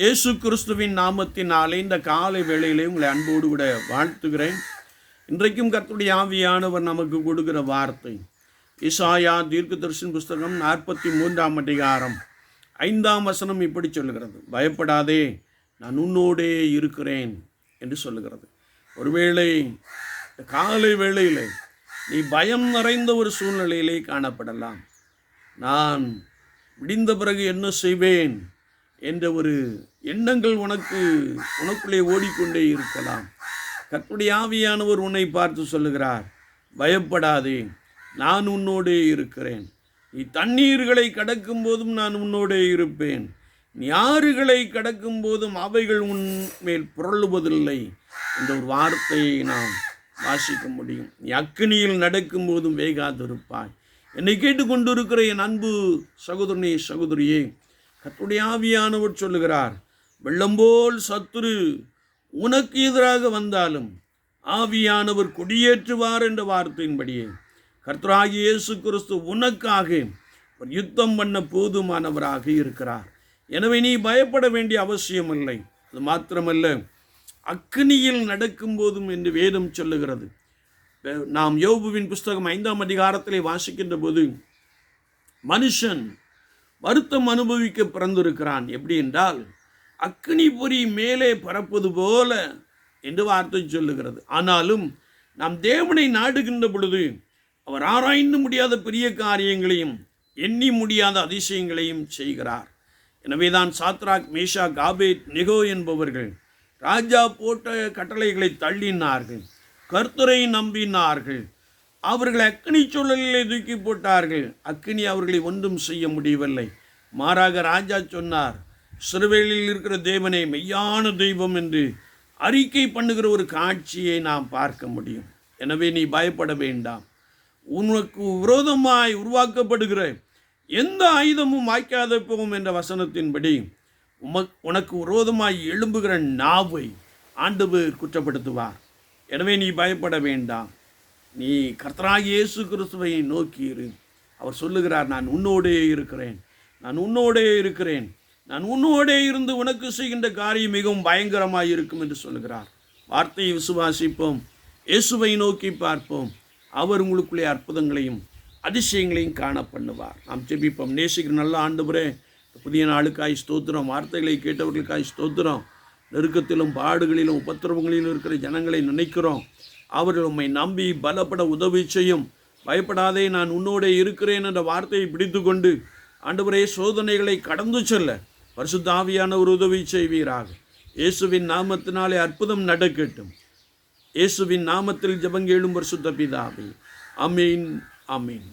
இயேசு கிறிஸ்துவின் நாமத்தினாலே இந்த காலை வேளையிலே உங்களை அன்போடு கூட வாழ்த்துகிறேன். இன்றைக்கும் கத்துடைய ஆவியானவர் நமக்கு கொடுக்கிற வார்த்தை. இசாயா தீர்க்க தரிசன புஸ்தகம் நாற்பத்தி மூன்றாம் அதிகாரம் ஐந்தாம் வசனம் இப்படி சொல்லுகிறது. பயப்படாதே நான் உன்னோடே இருக்கிறேன் என்று சொல்லுகிறது. ஒருவேளை இந்த காலை வேளையிலே நீ பயம் நிறைந்த ஒரு சூழ்நிலையிலே காணப்படலாம். நான் விடிந்த பிறகு என்ன செய்வேன்? என்ற ஒரு எண்ணங்கள் உனக்கு உனக்குள்ளே ஓடிக்கொண்டே இருக்கலாம். கர்த்தருடைய ஆவியானவர் உன்னை பார்த்து சொல்லுகிறார் பயப்படாதே நான் உன்னோடே இருக்கிறேன். நீ தண்ணீர்களை கடக்கும் போதும் நான் உன்னோடே இருப்பேன். நீ ஆறுகளை கடக்கும் போதும் அவைகள் உன் மேல் புரளுவதில்லை என்ற ஒரு வார்த்தையை நாம் வாசிக்க முடியும். நீ அக்கினியில் நடக்கும் போதும் வேகாதிருப்பாய். என்னை கேட்டுக்கொண்டிருக்கிற என் அன்பு சகோதரனே சகோதரியே கத்துடைய ஆவியானவர் சொல்லுகிறார் வெள்ளம்போல் சத்துரு உனக்கு எதிராக வந்தாலும் ஆவியானவர் குடியேற்றுவார் என்ற வார்த்தையின்படியே கர்த்தராகி இயேசு கிறிஸ்து உனக்காக ஒரு யுத்தம் பண்ண போதுமானவராக இருக்கிறார். எனவே நீ பயப்பட வேண்டிய அவசியம் இல்லை அது மாத்திரமல்ல அக்னியில் நடக்கும்போதும் என்று வேதம் சொல்லுகிறது. நாம் யோபுவின் புஸ்தகம் ஐந்தாம் அதிகாரத்திலே வாசிக்கின்ற போது மனுஷன் வருத்தம் அனுபவிக்க பிறந்திருக்கிறான். எப்படி என்றால் அக்னி பொறி மேலே பறப்பது போல என்று வார்த்தை சொல்லுகிறது. ஆனாலும் நாம் தேவனை நாடுகின்ற பொழுது அவர் ஆராய்ந்து முடியாத பெரிய காரியங்களையும் எண்ணி முடியாத அதிசயங்களையும் செய்கிறார். எனவேதான் சாத்ராக் மேஷா காபேத் நிகோ என்பவர்கள் ராஜா போட்ட கட்டளைகளை தள்ளினார்கள். கர்த்தரை நம்பினார்கள். அவர்கள் அக்னி சூழலிலே தூக்கி போட்டார்கள். அக்னி அவர்களை ஒன்றும் செய்ய முடியவில்லை. மாறாக ராஜா சொன்னார் சிறுவேலில் இருக்கிற தேவனை மெய்யான தெய்வம் என்று அறிக்கை பண்ணுகிற ஒரு காட்சியை நாம் பார்க்க முடியும். எனவே நீ பயப்பட வேண்டாம். உனக்கு விரோதமாய் உருவாக்கப்படுகிற எந்த ஆயுதமும் வாய்க்காத போகும் என்ற வசனத்தின்படி உமக் உனக்கு விரோதமாய் எழும்புகிற நாவை ஆண்டவர் குற்றப்படுத்துவார். எனவே நீ பயப்பட வேண்டாம். நீ கர்த்தராகிய இயேசு கிறிஸ்துவை நோக்கி இரு. அவர் சொல்லுகிறார் நான் உன்னோடே இருக்கிறேன். நான் உன்னோடே இருக்கிறேன். நான் உன்னோடே இருந்து உனக்கு செய்கின்ற காரியம் மிகவும் பயங்கரமாக இருக்கும் என்று சொல்லுகிறார். வார்த்தையை விசுவாசிப்போம். இயேசுவை நோக்கி பார்ப்போம். அவர் உங்களுக்குள்ளே அற்புதங்களையும் அதிசயங்களையும் காண பண்ணுவார் நாம் ஜெபிப்போம். நேசிக்கிற நல்ல ஆண்டுபுரே புதிய நாளுக்காய் ஸ்தோத்திரம். வார்த்தைகளை கேட்டவர்களுக்காய் ஸ்தோத்திரம். நெருக்கத்திலும் பாடுகளிலும் உபத்திரவங்களிலும் இருக்கிற ஜனங்களை நினைக்கிறோம். அவர்கள் உம்மை நம்பி பலப்பட உதவி செய்யும். பயப்படாதே நான் உன்னோடே இருக்கிறேன் என்ற வார்த்தையை பிடித்து கொண்டு ஆண்டவரே சோதனைகளை கடந்து செல்ல பரிசுத்தாவியான ஒரு உதவி செய்வீராக. இயேசுவின் நாமத்தினாலே அற்புதம் நடக்கட்டும். இயேசுவின் நாமத்தில் ஜபங்கேளும் பரிசுத்த பிதாவே. அமீன் அமீன்